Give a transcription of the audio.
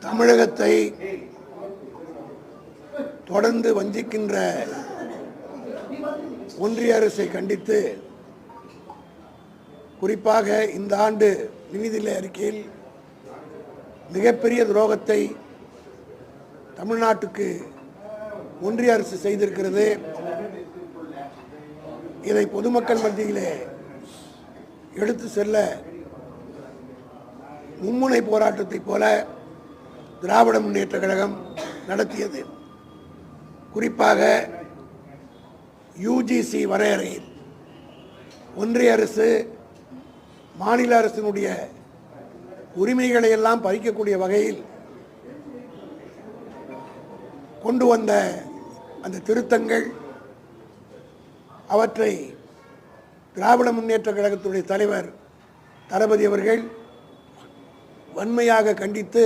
தமிழகத்தை தொடர்ந்து வஞ்சிக்கின்ற ஒன்றிய அரசை கண்டித்து குறிப்பாக இந்த ஆண்டு நிதிநிலை அறிக்கையில் மிகப்பெரிய துரோகத்தை தமிழ்நாட்டுக்கு ஒன்றிய அரசு செய்திருக்கிறது. இதை பொதுமக்கள் மத்தியிலே எடுத்து செல்ல மும்முனை போராட்டத்தைப் போல திராவிட முன்னேற்ற கழகம் நடத்தியது. குறிப்பாக யூஜிசி வரையறையில் ஒன்றிய அரசு மாநில அரசினுடைய உரிமைகளை எல்லாம் பறிக்கக்கூடிய வகையில் கொண்டு வந்த அந்த திருத்தங்கள் அவற்றை திராவிட முன்னேற்ற கழகத்துடைய தலைவர் தளபதி அவர்கள் வன்மையாக கண்டித்து